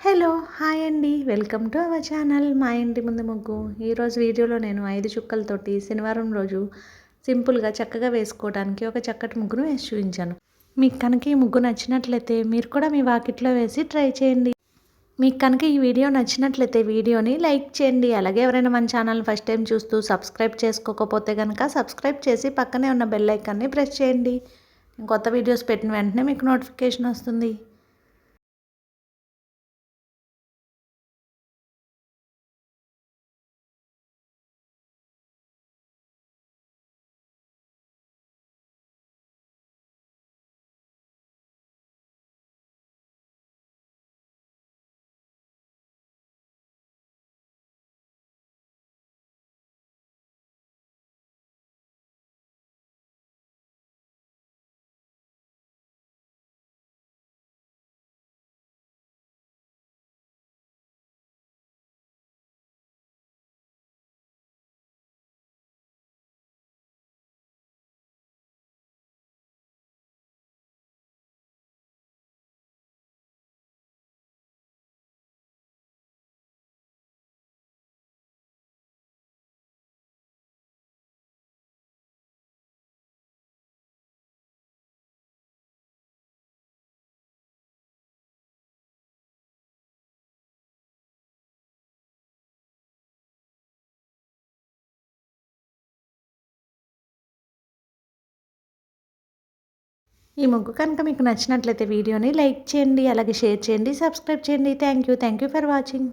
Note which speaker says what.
Speaker 1: Hello hi అండి. Welcome to our channel. మా ఇంటి ముందు ముగ్గు. ఈరోజు వీడియోలో నేను ఐదు చుక్కలతోటి శనివారం రోజు సింపుల్గా చక్కగా వేసుకోవడానికి ఒక చక్కటి ముగ్గును వేసి చూపించాను. మీకు కనుక ఈ ముగ్గు నచ్చినట్లయితే మీరు కూడా మీ వాకిట్లో వేసి ట్రై చేయండి. మీకు కనుక ఈ వీడియో నచ్చినట్లయితే వీడియోని లైక్ చేయండి. అలాగే ఎవరైనా మన ఛానల్ ఫస్ట్ టైం చూస్తూ సబ్స్క్రైబ్ చేసుకోకపోతే కనుక సబ్స్క్రైబ్ చేసి పక్కనే ఉన్న బెల్ ఐకాన్ని ప్రెస్ చేయండి. కొత్త వీడియోస్ పెట్టిన వెంటనే మీకు నోటిఫికేషన్ వస్తుంది. ఈ ముగ్గు కనుక మీకు నచ్చినట్లయితే వీడియోని లైక్ చేయండి అలాగే షేర్ చేయండి సబ్స్క్రైబ్ చేయండి. Thank you thank you for watching